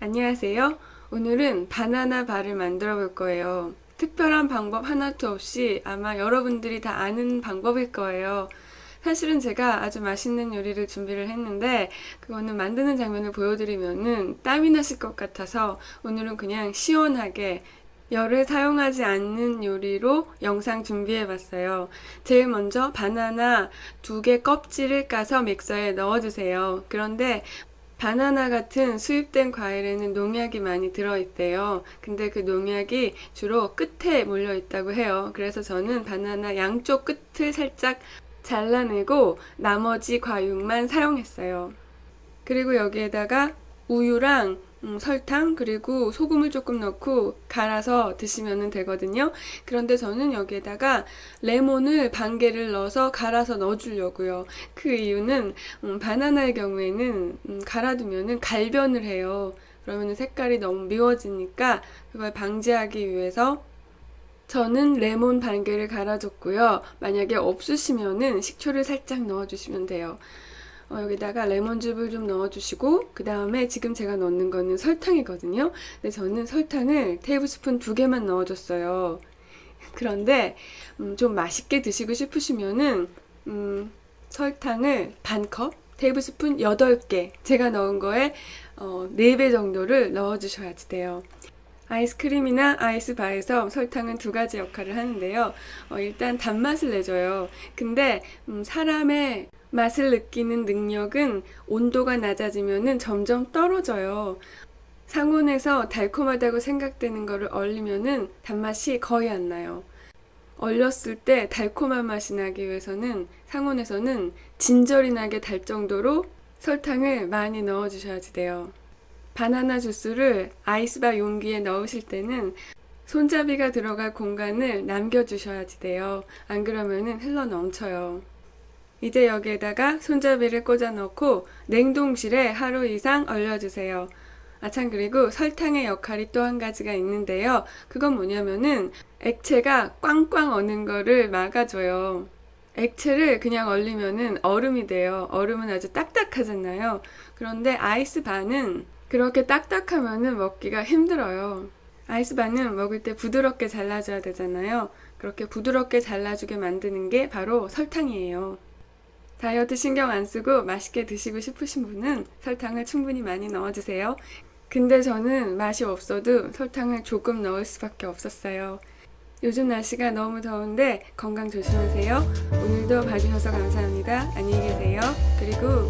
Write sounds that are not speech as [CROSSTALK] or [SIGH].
안녕하세요. 오늘은 바나나 바를 만들어 볼 거예요. 특별한 방법 하나도 없이 아마 여러분들이 다 아는 방법일 거예요. 사실은 제가 아주 맛있는 요리를 준비를 했는데 그거는 만드는 장면을 보여드리면은 땀이 나실 것 같아서 오늘은 그냥 시원하게 열을 사용하지 않는 요리로 영상 준비해 봤어요. 제일 먼저 바나나 두 개 껍질을 까서 믹서에 넣어 주세요. 그런데 바나나 같은 수입된 과일에는 농약이 많이 들어있대요. 근데 그 농약이 주로 끝에 몰려 있다고 해요. 그래서 저는 바나나 양쪽 끝을 살짝 잘라내고 나머지 과육만 사용했어요. 그리고 여기에다가 우유랑 음, 설탕 그리고 소금을 조금 넣고 갈아서 드시면 되거든요. 그런데 저는 여기에다가 레몬을 반 개를 넣어서 갈아서 넣어주려고요. 그 이유는 음, 바나나의 경우에는 음, 갈아두면은 갈변을 해요. 그러면 색깔이 너무 미워지니까 그걸 방지하기 위해서 저는 레몬 반 개를 갈아줬고요. 만약에 없으시면은 식초를 살짝 넣어주시면 돼요. 어, 여기다가 레몬즙을 좀 넣어주시고 그 다음에 지금 제가 넣는 거는 설탕이거든요. 근데 저는 설탕을 테이블스푼 두 개만 넣어줬어요. [LAUGHS] 그런데 음, 좀 맛있게 드시고 싶으시면은 음, 설탕을 반 컵, 테이블스푼 8개 제가 넣은 거에 어, 4배 정도를 넣어주셔야 돼요. 아이스크림이나 아이스바에서 설탕은 두 가지 역할을 하는데요. 어, 일단 단맛을 내줘요. 근데 음, 사람의 맛을 느끼는 능력은 온도가 낮아지면은 점점 떨어져요. 상온에서 달콤하다고 생각되는 거를 얼리면은 단맛이 거의 안 나요. 얼렸을 때 달콤한 맛이 나기 위해서는 상온에서는 진절이 나게 달 정도로 설탕을 많이 넣어 주셔야지 돼요. 바나나 주스를 아이스바 용기에 넣으실 때는 손잡이가 들어갈 공간을 남겨주셔야지 돼요. 안 그러면은 흘러 넘쳐요. 이제 여기에다가 손잡이를 꽂아 넣고 냉동실에 하루 이상 얼려주세요. 아, 참, 그리고 설탕의 역할이 또 한 가지가 있는데요. 그건 뭐냐면은 액체가 꽝꽝 어는 거를 막아줘요. 액체를 그냥 얼리면은 얼음이 돼요. 얼음은 아주 딱딱하잖아요. 그런데 아이스 반은 그렇게 딱딱하면은 먹기가 힘들어요. 아이스 반은 먹을 때 부드럽게 잘라줘야 되잖아요. 그렇게 부드럽게 잘라주게 만드는 게 바로 설탕이에요. 다이어트 신경 안 쓰고 맛있게 드시고 싶으신 분은 설탕을 충분히 많이 넣어주세요. 근데 저는 맛이 없어도 설탕을 조금 넣을 수밖에 없었어요. 요즘 날씨가 너무 더운데 건강 조심하세요. 오늘도 봐주셔서 감사합니다. 안녕히 계세요. 그리고